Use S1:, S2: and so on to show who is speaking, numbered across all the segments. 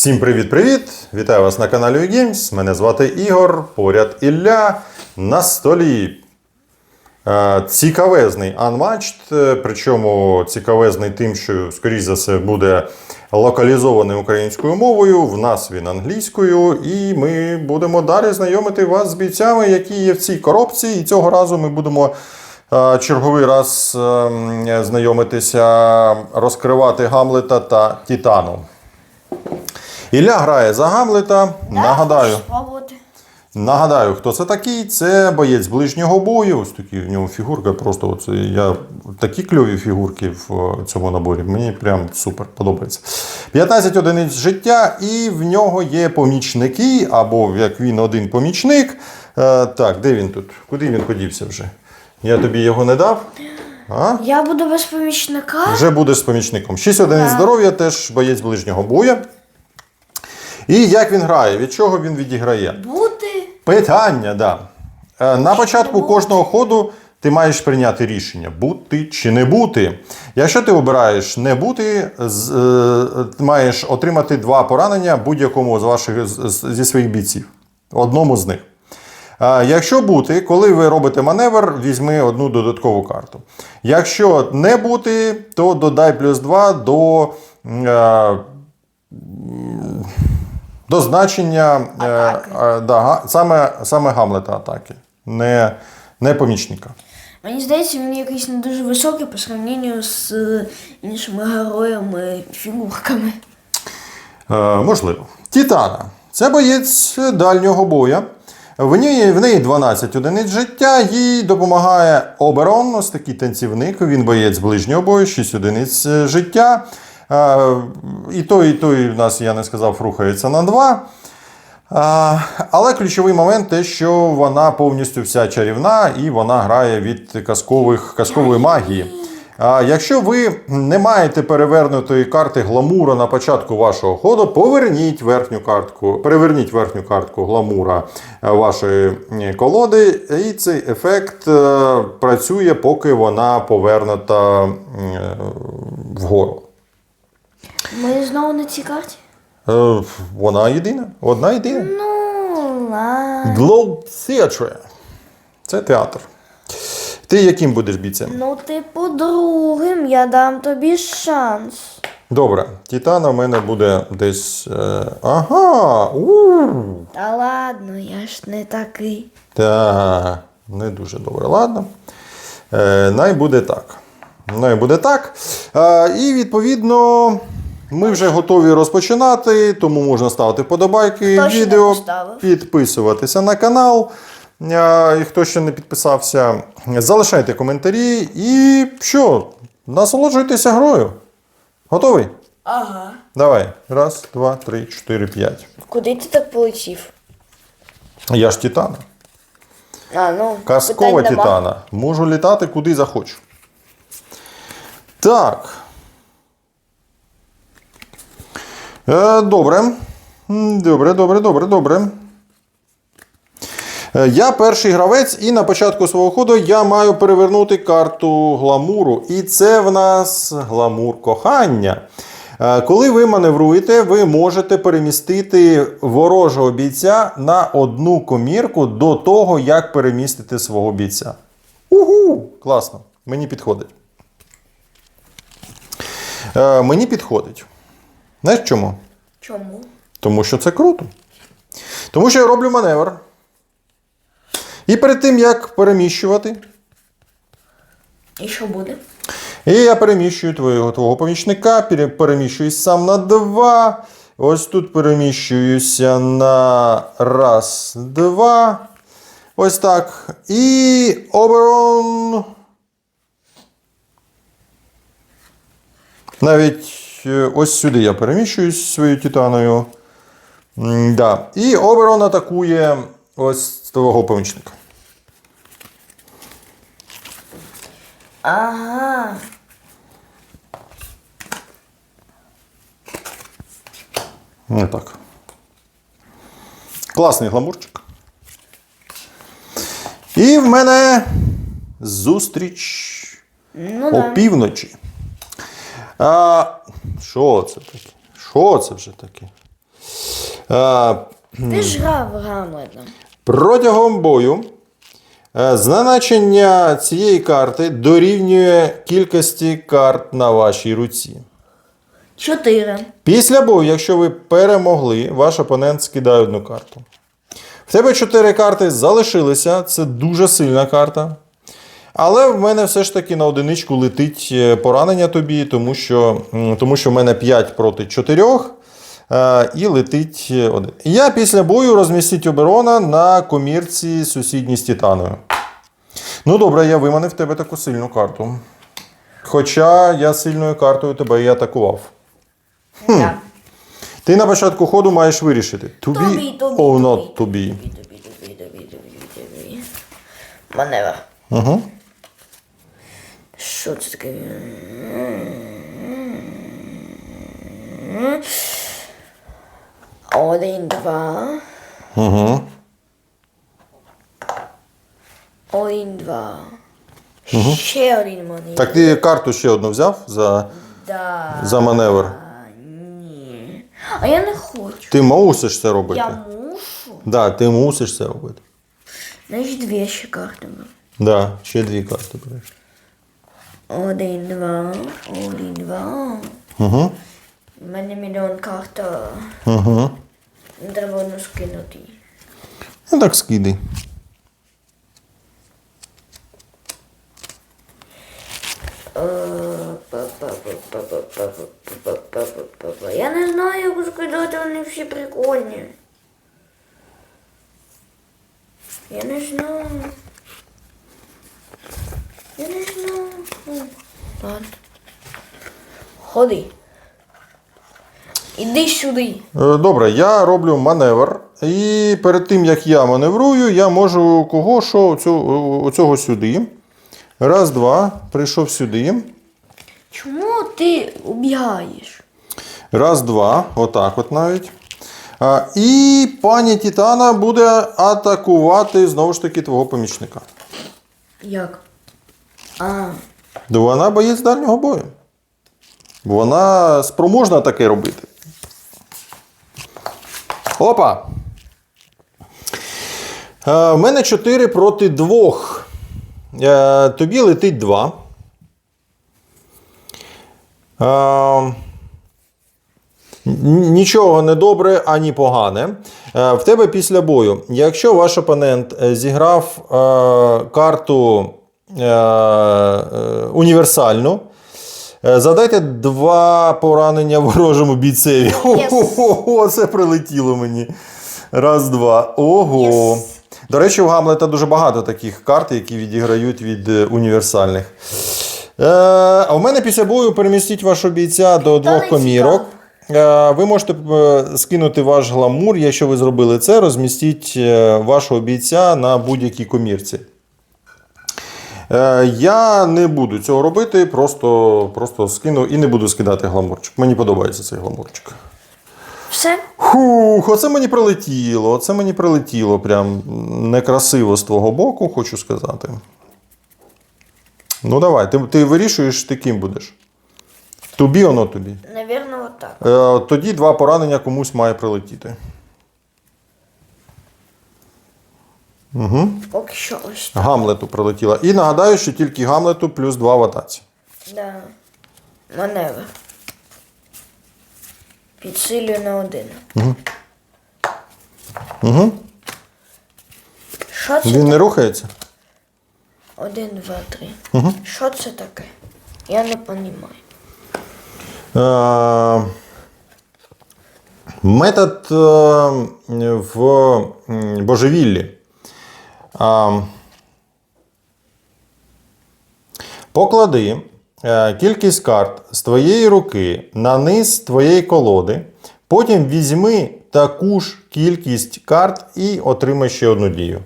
S1: Всім привіт-привіт! Вітаю вас на каналі Games. Мене звати Ігор, поряд Ілля. На столі е, цікавезний Unmatched, е, причому цікавезний тим, що, скоріш за все, буде локалізований українською мовою. В нас він англійською, і ми будемо далі знайомити вас з бійцями, які є в цій коробці. І цього разу ми будемо. е, Черговий раз е, знайомитися, розкривати Гамлета та Титану. Ілля грає за Гамлета. Нагадаю, нагадаю, хто це такий. Це боєць ближнього бою. Ось такі в нього фігурка. Просто оце я такі кльові фігурки в е, цьому наборі. Мені прям супер подобається. 15 одиниць життя, і в нього є помічники, або як він один помічник. Е, Так, де він тут? Куди він подівся вже? Я тобі його не дав. А?
S2: Я буду без помічника.
S1: Вже будеш з помічником. 6 одиниць здоров'я, теж боєць ближнього бою. І як він грає? Від чого він відіграє?
S2: Бути.
S1: Питання, да. Е, На початку кожного ходу ти маєш прийняти рішення, бути чи не бути. Якщо ти обираєш не бути, е, маєш отримати два поранення будь-якому з ваших зі своїх бійців. Одному з них. Якщо бути, коли ви робите маневр, візьми одну додаткову карту. Якщо не бути, то додай плюс 2 до, е, до значення е, е, да, га- саме, саме Гамлета атаки, не, не помічника.
S2: Мені здається, він якийсь не дуже високий по сравненню з е, іншими героями, фігурками.
S1: Е, можливо. Титана. Це боєць дальнього боя. В неї, в неї 12 одиниць життя, їй допомагає Оберон, ось такий танцівник. Він боєць ближнього бою, 6 одиниць е, життя. І той, і той у нас, я не сказав, рухається на 2. Але ключовий момент те, що вона повністю вся чарівна і вона грає від казкових, казкової магії. Якщо ви не маєте перевернутої карти гламура на початку вашого ходу, поверніть верхню картку, переверніть верхню картку гламура е, вашої колоди, і цей ефект е, працює, поки вона повернута е, вгору.
S2: Ми знову на цій карті?
S1: Е, Вона єдина, одна єдина.
S2: Ну, ладно.
S1: Globe Theatre. Це театр. Ти яким будеш бійцем?
S2: Ну, типу, другим я дам тобі шанс.
S1: Добре, Титана в мене буде десь. Е, ага. у
S2: Та ладно, я ж не такий.
S1: Та, не дуже добре. Ладно. Е, най буде так. Най буде так. Е, і відповідно. Ми вже готові розпочинати, тому можна ставити вподобайки
S2: Хто ще не
S1: відео,
S2: поставив?
S1: підписуватися на канал. І хто ще не підписався, залишайте коментарі і що? Насолоджуйтеся грою. Готовий?
S2: Ага.
S1: Давай. Раз, два, три, чотири, п'ять.
S2: Куди ти так полетів?
S1: Я ж Титана.
S2: А, ну,
S1: Казкова
S2: питань нема.
S1: Титана. Можу літати куди захочу. Так. Е, добре. Добре, добре, добре, добре. Е, Я перший гравець, і на початку свого ходу я маю перевернути карту гламуру. І це в нас гламур кохання. Е, Коли ви маневруєте, ви можете перемістити ворожого бійця на одну комірку до того, як перемістити свого бійця. Угу! Класно. Мені підходить. Е, мені підходить. Знаєш чому?
S2: Чому?
S1: Тому що це круто. Тому що я роблю маневр. І перед тим, як переміщувати,
S2: І що буде?
S1: і я переміщую твого, твого помічника, переміщуюсь сам на два. Ось тут переміщуюся на раз, два. Ось так. І оберон. Навіть ось сюди я переміщуюсь своєю титаною. Да. І оберон атакує ось твого помічника.
S2: Ага.
S1: Не так. Класний гламурчик. І в мене зустріч
S2: Ну да.
S1: опівночі. А, що це таке? Що це вже таке? Е,
S2: Ти ж грав Гамлета.
S1: Протягом бою е, значення цієї карти дорівнює кількості карт на вашій руці.
S2: Чотири.
S1: Після бою, якщо ви перемогли, ваш опонент скидає одну карту. В тебе чотири карти залишилися, це дуже сильна карта. Але в мене все ж таки на одиничку летить е, поранення тобі, тому що, тому що в мене 5 проти 4 е, і летить е, один. Я після бою розмістить оборона на комірці сусідній з Титаною. Ну добре, я виманив тебе таку сильну карту. Хоча я сильною картою тебе і атакував.
S2: Так.
S1: Ти на початку ходу маєш вирішити. To be
S2: Тобі, тобі,
S1: or not to be.
S2: Тобі, тобі, тобі, тобі, тобі, тобі. Маневр.
S1: Угу.
S2: Що це таке? Один, два.
S1: Угу.
S2: Один, два. Ще один маневр.
S1: Так ти карту ще одну взяв за,
S2: Да.
S1: за маневр.
S2: А, ні. А я не хочу.
S1: Ти мусиш це робити.
S2: Я мушу.
S1: Да, ти мусиш це робити.
S2: Значить, дві ще карти. беру.
S1: Да, ще дві карти береш.
S2: Один, два, один, два.
S1: Угу.
S2: У мене мільйон карт. а
S1: Угу.
S2: Не треба одну скинути.
S1: Ну так скидай.
S2: Я не знаю, як скидати, вони всі прикольні. Я не знаю. Я не знаю. Ладно. Ходи. Іди сюди.
S1: Е, Добре, я роблю маневр. І перед тим, як я маневрую, я можу кого що оцю- оцього сюди. Раз, два. Прийшов сюди.
S2: Чому ти убігаєш?
S1: Раз, два, отак от навіть. А, і пані Титана буде атакувати знову ж таки твого помічника.
S2: Як? А,
S1: вона боєць дальнього бою. Вона спроможна таке робити. Опа! Е, в мене 4 проти 2. Е, тобі летить 2. Е, Нічого не добре, ані погане. Е, В тебе після бою. Якщо ваш опонент е, зіграв е, карту е, е, універсальну, е, задайте два поранення ворожому бійцеві. Ого, це прилетіло мені. Раз, два. Ого.
S2: Yes.
S1: До речі, у Гамлета дуже багато таких карт, які відіграють від е, універсальних. Е, а у мене після бою перемістіть вашого бійця до двох комірок. Е, Ви можете е, скинути ваш гламур, якщо ви зробили це, розмістіть е, вашого бійця на будь-якій комірці. Е, Я не буду цього робити, просто, просто скину і не буду скидати гламурчик. Мені подобається цей гламурчик.
S2: все?
S1: Хух, оце мені прилетіло. Оце мені прилетіло. Прям некрасиво з твого боку, хочу сказати. Ну давай, ти, ти вирішуєш, ти ким будеш. Тобі воно тобі.
S2: Навірно, отак.
S1: Е, тоді два поранення комусь має прилетіти. Угу.
S2: Поки що ось так.
S1: Гамлету прилетіла. І нагадаю, що тільки Гамлету плюс два в атаці.
S2: Да. Маневр. Підсилюю на один.
S1: Угу.
S2: Що це?
S1: Він не рухається?
S2: Один, два, три. Що це таке? Я не розумію.
S1: Е, Метод е, в божевіллі. Поклади е, кількість карт з твоєї руки на низ твоєї колоди. Потім візьми таку ж кількість карт і отримай ще одну дію.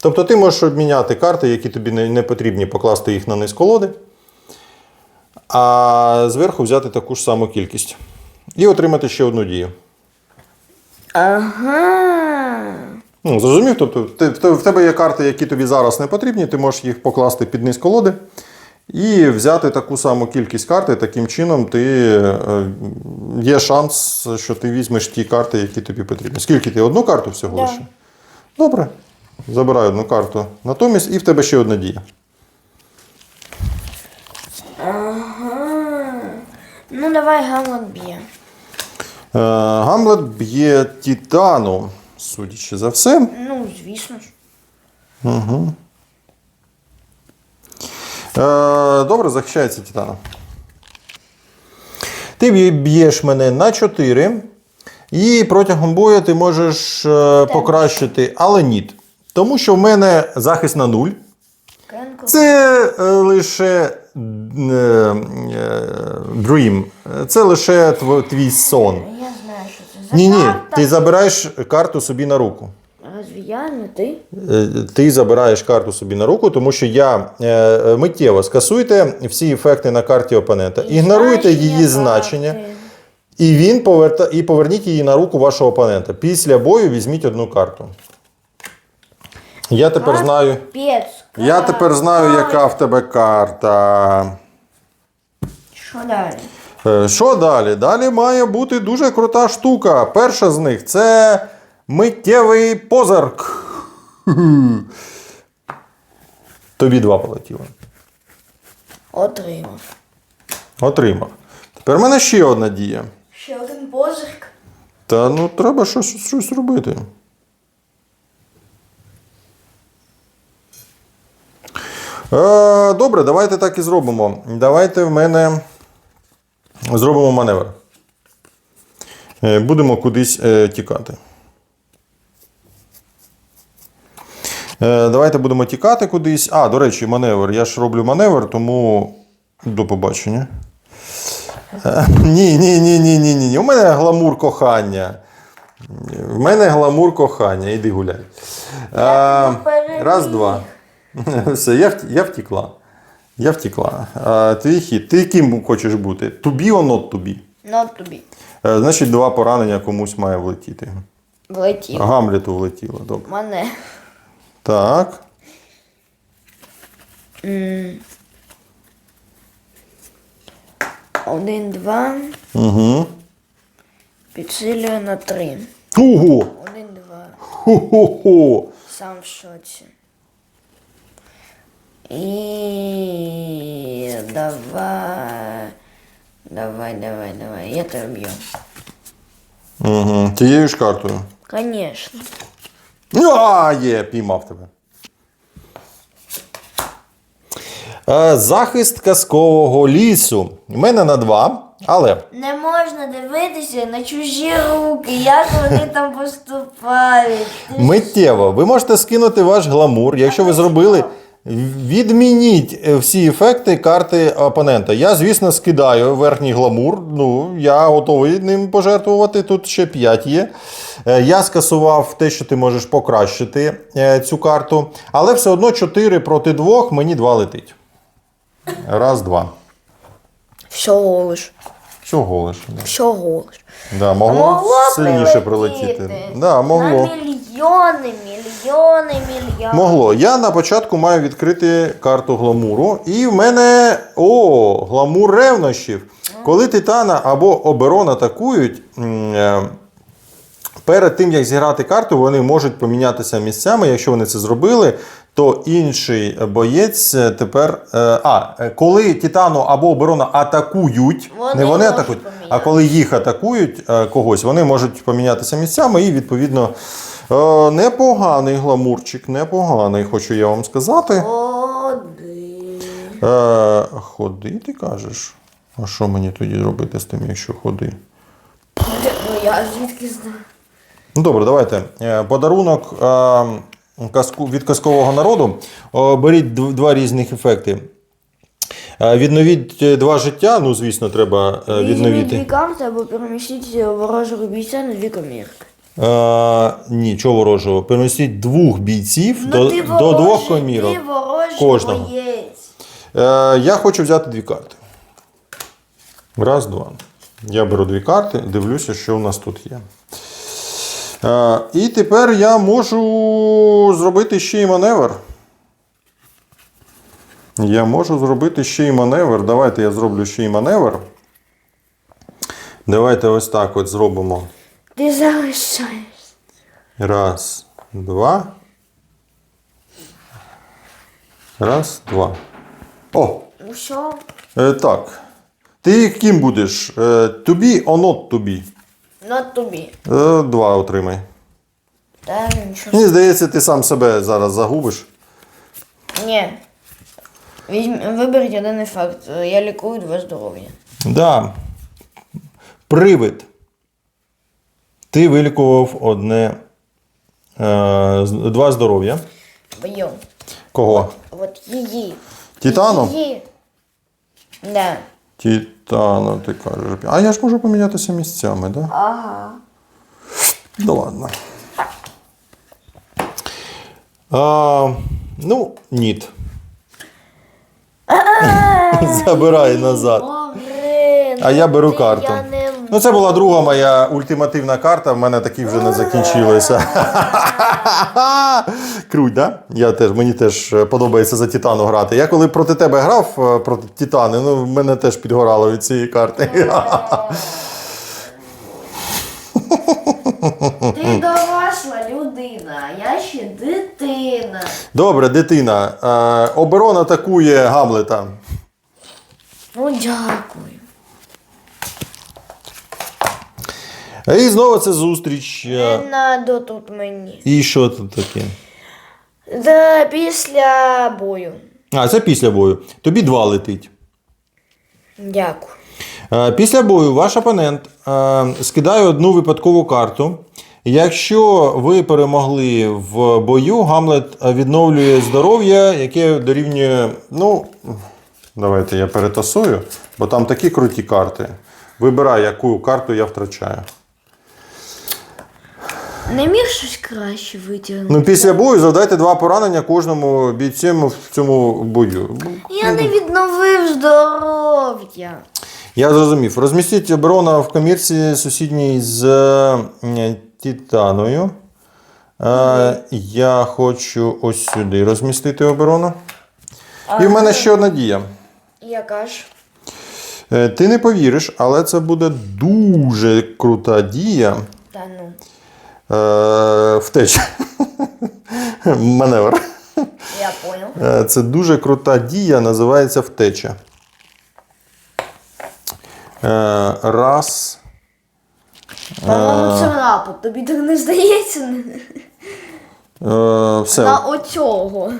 S1: Тобто ти можеш обміняти карти, які тобі не потрібні, покласти їх на низ колоди а зверху взяти таку ж саму кількість. І отримати ще одну дію.
S2: Ага.
S1: Ну, зрозумів? Тобто, ти- в тебе є карти, які тобі зараз не потрібні, ти можеш їх покласти під низ колоди І взяти таку саму кількість карт, і таким чином ти, е, є шанс, що ти візьмеш ті карти, які тобі потрібні. Скільки ти одну карту всього
S2: Да.
S1: лише? Добре. Забирай одну карту. Натомість і в тебе ще одна дія.
S2: Ага. Ну, давай Гамлет б'є.
S1: Е, Гамлет б'є Титану, судячи за все.
S2: Ну, звісно ж.
S1: Е, добре, захищається Титана. Ти б'єш мене на 4. І протягом бою ти можеш е, покращити, але ні. Тому що в мене захист на 0. Це е, лише е, Dream. Це лише тв- твій сон.
S2: Я знаю, що це за
S1: Ні, ні, ти забираєш карту собі на руку.
S2: Разве я не ти?
S1: Е, Ти забираєш карту собі на руку, тому що я е, миттєво скасуйте всі ефекти на карті опонента, ігноруйте її значення, і він поверта і поверніть її на руку вашого опонента. Після бою візьміть одну карту. Я тепер знаю.
S2: Капець.
S1: Я тепер знаю, яка в тебе карта.
S2: Що далі?
S1: Е, Що далі? Далі має бути дуже крута штука. Перша з них це миттєвий позирк. Тобі два полетіло.
S2: Отримав.
S1: Отримав. Тепер в мене ще одна дія.
S2: Ще один позирк.
S1: Та ну треба щось, щось робити. Е, добре, давайте так і зробимо. Давайте в мене зробимо маневр. Е, будемо кудись е, тікати. Е, давайте будемо тікати кудись. А, до речі, маневр. Я ж роблю маневр, тому до побачення. Е, Ні, ні, ні, ні, ні, ні. У мене гламур кохання. В мене гламур кохання. Іди гуляй. А, раз, два. Все, я, я втікла. Я втікла. А, твій хід. Ти ким хочеш бути? To be or not to be?
S2: Ну, тобі.
S1: Е, Значить, два поранення комусь має влетіти.
S2: Влетів.
S1: Гамлету влетіло. Добре.
S2: Мене.
S1: Так.
S2: Один, два.
S1: Угу.
S2: Підсилюю на три.
S1: Ого!
S2: Один, два.
S1: Хо-хо-хо!
S2: Сам в шоці. І давай. Давай, давай, давай. Я тебе б'ю.
S1: Угу. Тією ж картою.
S2: Конечно.
S1: А, є, піймав тебе. Е, Захист казкового лісу. У мене на два, але
S2: Не можна дивитися на чужі руки, як вони там поступають. Ти ж-
S1: миттєво ви можете скинути ваш гламур, якщо ви зробили. Відмініть е, всі ефекти карти опонента. Я, звісно, скидаю верхній гламур. Ну, я готовий ним пожертвувати. Тут ще 5 є. Е, Я скасував те, що ти можеш покращити е, цю карту. Але все одно 4 проти 2, мені 2 летить. Раз, два.
S2: Всього лиш.
S1: Чого лише? Да.
S2: Всього лиш.
S1: Да, могло, сильніше прилетіти. Да, могло.
S2: На мільйони, мільйони, мільйони.
S1: Могло. Я на початку маю відкрити карту гламуру. І в мене о, гламур ревнощів. Коли Титана або Оберон атакують, е, перед тим як зіграти карту, вони можуть помінятися місцями. Якщо вони це зробили, то інший боєць е, тепер. е, А, е, коли Титану або Оберона атакують,
S2: Вони
S1: не вони атакують, а коли їх атакують когось, вони можуть помінятися місцями і відповідно. Непоганий гламурчик, непоганий, хочу я вам сказати.
S2: Один.
S1: Е, ходи, ти кажеш. А що мені тоді робити з тим, якщо ходи?
S2: Ну я звідки знаю.
S1: Ну добре, давайте. Подарунок е, казку, від казкового народу. Беріть два різних ефекти. Е, Відновіть е, два життя. Ну, звісно, треба е,
S2: Візьміть дві карти або перемістіть ворожого бійця на дві комірки.
S1: Е, ні, чого ворожого. Перенесіть двох бійців до,
S2: Ну, ти
S1: до
S2: ворожий,
S1: двох комірок.
S2: Ти ворожий
S1: Кожного.
S2: боєць.
S1: Я хочу взяти дві карти. Раз, два. Я беру дві карти, дивлюся, що у нас тут є. Е, і тепер я можу зробити ще й маневр. Я можу зробити ще й маневр. Давайте я зроблю ще й маневр. Давайте ось так от зробимо.
S2: Ти залишаєшся.
S1: Раз, два. Раз, два. О!
S2: Що?
S1: Е, так. Ти ким будеш? Е, to be
S2: На тобі.
S1: Е, два отримай.
S2: Та нічого.
S1: Мені здається, ти сам себе зараз загубиш.
S2: Ні. Візьм... Виберіть один факт. Я лікую два здоров'я.
S1: Да. Привид. Ти вилікував одне. Е, з- два здоров'я.
S2: Бою.
S1: Кого?
S2: От її.
S1: Титану?
S2: Її. Да.
S1: Титану, ти кажеш. А я ж можу помінятися місцями, да?
S2: Ага.
S1: Да ладно. А, ну, ніт. Забирай назад. А я беру карту.
S2: Я не...
S1: Ну, це була друга моя ультимативна карта, в мене такі вже не закінчилися. Круть, да? Я теж, мені теж е, подобається за Титану грати. Я коли проти тебе грав е, проти Титани, ну, мене теж підгорало від цієї карти.
S2: Ти доросла людина, я ще дитина.
S1: Добре, дитина. Е, Оберон атакує Гамлета.
S2: Ну, дякую.
S1: І знову це зустріч.
S2: Не
S1: е,
S2: надо тут мені.
S1: І що тут таке?
S2: Да, після бою.
S1: А, це після бою. Тобі два летить.
S2: Дякую.
S1: Е, Після бою ваш опонент е, скидає одну випадкову карту. Якщо ви перемогли в бою, Гамлет відновлює здоров'я, яке дорівнює. Ну, давайте я перетасую, бо там такі круті карти. Вибирай, яку карту я втрачаю.
S2: Не міг щось краще витягнути?
S1: Ну, після бою завдайте два поранення кожному бійцю в цьому бою.
S2: Я не відновив здоров'я.
S1: Я зрозумів. Розмістіть оборона в комірці сусідній з е, Титаною. Е, я хочу ось сюди розмістити оборону. І в мене ще одна дія.
S2: Яка ж?
S1: Е, ти не повіриш, але це буде дуже крута дія.
S2: Та ну.
S1: Е, втеча. Маневр.
S2: Я понял.
S1: Е, Це дуже крута дія, називається втеча. Е, Раз.
S2: По-моєму, це рапорт. Тобі так не здається?
S1: Все.
S2: На оцього.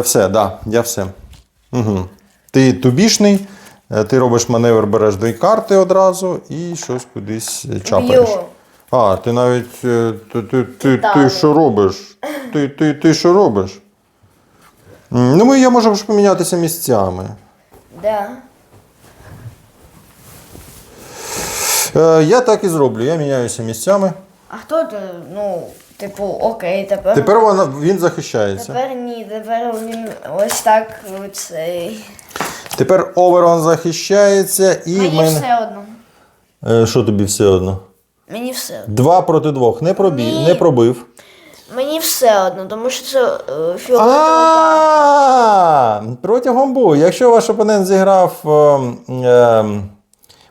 S1: Все, да, я все. Угу. Ти тубішний, ти робиш маневр, береш дві карти одразу і щось кудись чапаєш.
S2: Б'ю.
S1: А, ти навіть. е, Ти, ти, ти, ти що робиш? Ти, ти, ти що робиш? Ну, ми я можу ж помінятися місцями.
S2: Да.
S1: Е, я так і зроблю, я міняюся місцями.
S2: А хто ти? Ну, типу, окей, тепер.
S1: Тепер вона, він захищається.
S2: Тепер ні, тепер він ось так цей.
S1: Тепер Оверон захищається і
S2: Мені
S1: мене.
S2: все одно.
S1: Е, Що тобі все одно?
S2: Мені все одно.
S1: Два проти двох. Не пробів,
S2: Ні.
S1: не пробив.
S2: Мені все одно, тому що це е, фіолетова карта.
S1: А, протягом бою. Якщо ваш опонент зіграв ем, ем,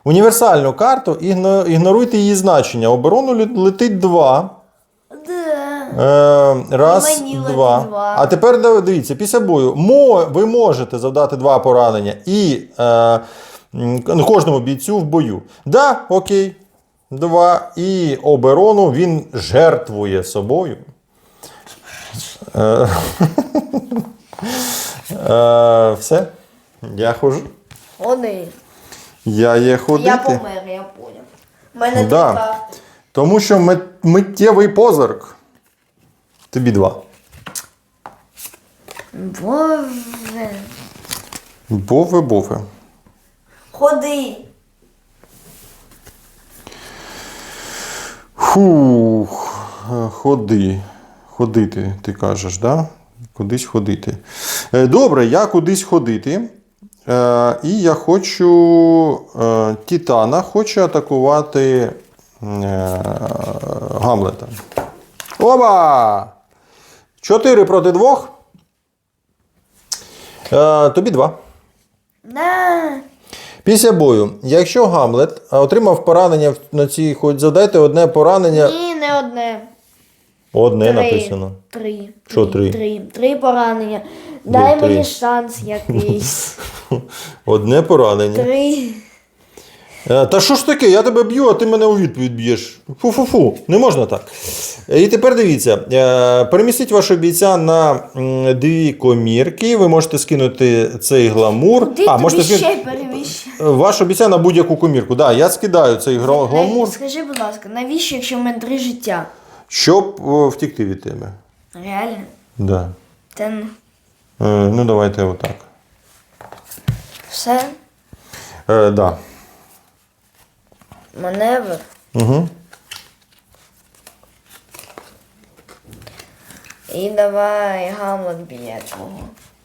S1: універсальну карту, ігно- ігноруйте її значення. Оборону ле- летить два.
S2: Да.
S1: Е, раз,
S2: Мені летить
S1: два.
S2: два.
S1: А тепер див- дивіться, після бою мо, ви можете завдати два поранення і е, м, кожному бійцю в бою. Да, окей. Два. І оборону він жертвує собою. Е, е, все. Я хожу.
S2: Вони.
S1: Я є ходити.
S2: Я помер, я поняв. У мене
S1: Да.
S2: дві карти.
S1: Тому що мит- миттєвий позирк. Тобі два.
S2: Боже.
S1: Бове, бове.
S2: Ходи.
S1: Фух, ходи. Ходити, ти кажеш, да? Кудись ходити. Е, Добре, я кудись ходити. Е, І я хочу. е, Титана хоче атакувати Гамлета. Оба! Чотири проти двох. Тобі два. Після бою, якщо Гамлет отримав поранення на цій хоч задайте одне поранення.
S2: Ні, не одне.
S1: Одне
S2: Три.
S1: написано.
S2: Три.
S1: Що три?
S2: Три. Три поранення. Дай
S1: три.
S2: мені шанс якийсь.
S1: Одне поранення.
S2: Три.
S1: Е, Та що ж таке? Я тебе б'ю, а ти мене у відповідь б'єш. Фу-фу-фу, не можна так. Е, І тепер дивіться: е, перемістіть вашого бійця на дві комірки. Ви можете скинути цей гламур.
S2: Куди
S1: а, можете скинути вашого бійця на будь-яку комірку. Да, я скидаю цей гламур,
S2: Скажи, будь ласка, навіщо, якщо в мене три життя?
S1: щоб втікти від тебе.
S2: Реально?
S1: Да.
S2: Ну,
S1: Е, Ну, давайте отак.
S2: все?
S1: Е, да.
S2: Маневр.
S1: Угу.
S2: І давай Гамлет б'є твого.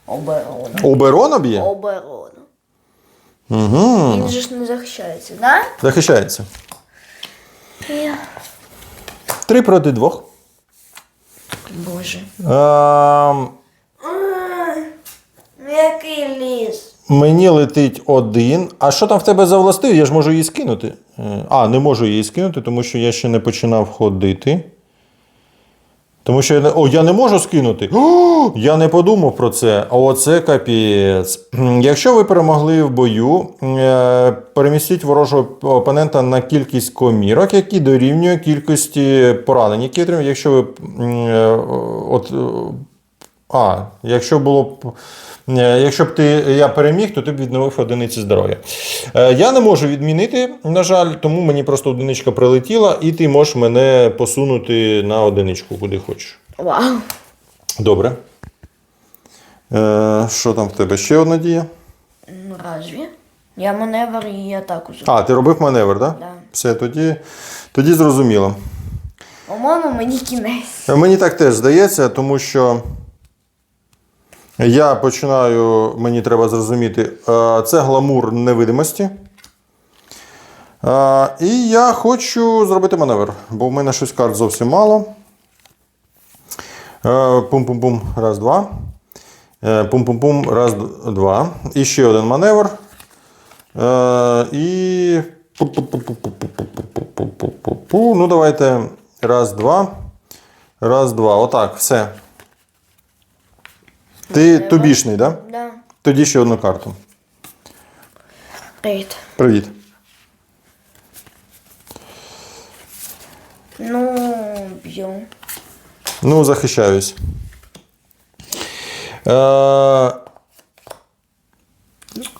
S2: Оборону.
S1: Оберона б'є?
S2: Оборону.
S1: Угу.
S2: Він же ж не захищається, да?
S1: Захищається.
S2: Я.
S1: Три проти двох.
S2: Боже.
S1: Ем,
S2: Який ліс?
S1: Мені летить один. А що там в тебе за властив? Я ж можу її скинути. Е, А, не можу її скинути, тому що я ще не починав ходити. Тому що я не, о, я не можу скинути. Я не подумав про це. Оце капець. Якщо ви перемогли в бою, е, перемістіть ворожого опонента на кількість комірок, які дорівнює кількості поранень, які отримали. Якщо ви е, от, а, якщо було б. е, Якщо б ти я переміг, то ти б відновив одиниці здоров'я. Е, Я не можу відмінити, на жаль, тому мені просто одиничка прилетіла, і ти можеш мене посунути на одиничку, куди хочеш.
S2: Вау.
S1: Добре. Е, що там в тебе? Ще одна дія?
S2: Ну, разве? Я маневр і атаку зроблю.
S1: А, ти робив маневр, так? Да?
S2: Да.
S1: Все, тоді, тоді зрозуміло.
S2: По-моєму, мені кінець.
S1: Мені так теж здається, тому що я починаю, мені треба зрозуміти, е, це гламур невидимості. Е, і я хочу зробити маневр, бо в мене щось карт зовсім мало. Е, пум-пум-пум, раз, два. Пум-пум-пум, раз, два. І ще один маневр. І. Ну, давайте. Раз, два. Раз, два. Отак, все. Ти тобішний, так? Да?
S2: Да.
S1: Тоді ще одну карту.
S2: Привіт.
S1: Привіт.
S2: Ну, б'ю.
S1: Ну, захищаюсь. Е,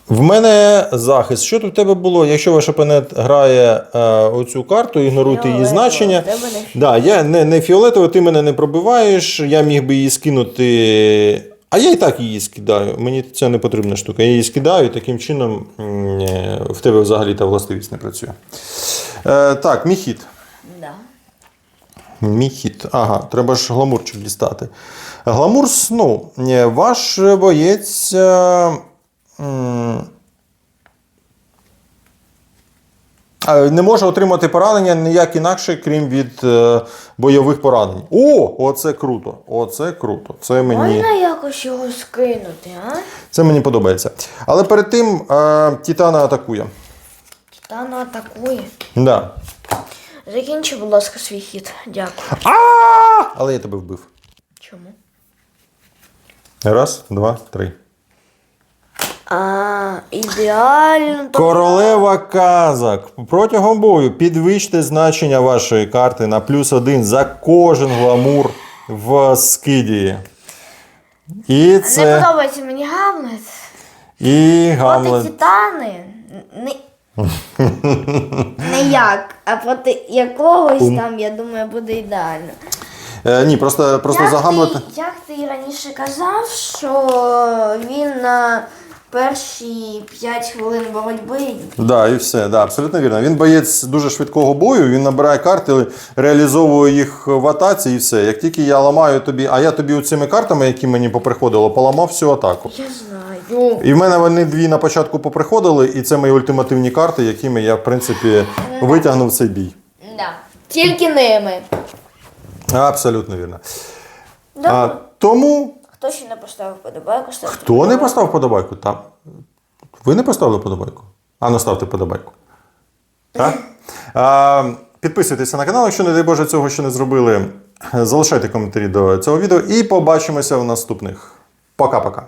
S1: в мене захист. Що тут в тебе було? Якщо ваш опонент грає е, оцю карту, ігноруйте її
S2: Фіолетово,
S1: значення.
S2: в тебе не.
S1: Да, я не, не фіолетово, ти мене не пробиваєш, я міг би її скинути. А я і так її скидаю. Мені це не потрібна штука. Я її скидаю, і таким чином е, в тебе взагалі та властивість не працює. Е, так, мій хід.
S2: Да.
S1: Мій хід. Ага, треба ж гламурчик дістати. Гламур сну. Е, Ваш боєць. е, м, е, Не може отримати поранення ніяк інакше, крім від е, бойових поранень. О, оце круто! Оце круто. Це мені,
S2: Можна якось його скинути, а?
S1: це мені подобається. Але перед тим е, Титана атакує.
S2: Титана атакує.
S1: Да.
S2: Закінчи, будь ласка, свій хід. Дякую.
S1: А! Але я тебе вбив.
S2: Чому?
S1: Раз, два, три.
S2: А, ідеально.
S1: Королева казак. Протягом бою підвищте значення вашої карти на плюс один за кожен гламур в скиді. І
S2: Не
S1: це.
S2: подобається мені Гамлет.
S1: І
S2: Проти
S1: Гамлет.
S2: Титани. Не... Не як, а проти якогось
S1: Ум.
S2: там, я думаю, буде ідеально.
S1: Е, ні, просто, просто
S2: як,
S1: за Гамлета.
S2: ти, як ти раніше казав, що він на перші 5 хвилин боротьби.
S1: Да, і все, да, абсолютно вірно. Він боєць дуже швидкого бою, він набирає карти, реалізовує їх в атаці і все. Як тільки я ламаю тобі, а я тобі цими картами, які мені поприходило, поламав всю атаку.
S2: Я знаю.
S1: І в мене вони дві на початку поприходили, і це мої ультимативні карти, якими я, в принципі, витягнув цей бій.
S2: Да. Тільки ними.
S1: Абсолютно вірно.
S2: Добре.
S1: А, тому
S2: Хто ще не поставив подобайку, ставте
S1: Хто не поставив подобайку? Та... Ви не поставили подобайку? А ну ставте подобайку. Так? А, підписуйтеся на канал, якщо не дай Боже цього ще не зробили. Залишайте коментарі до цього відео і побачимося в наступних. Пока-пока.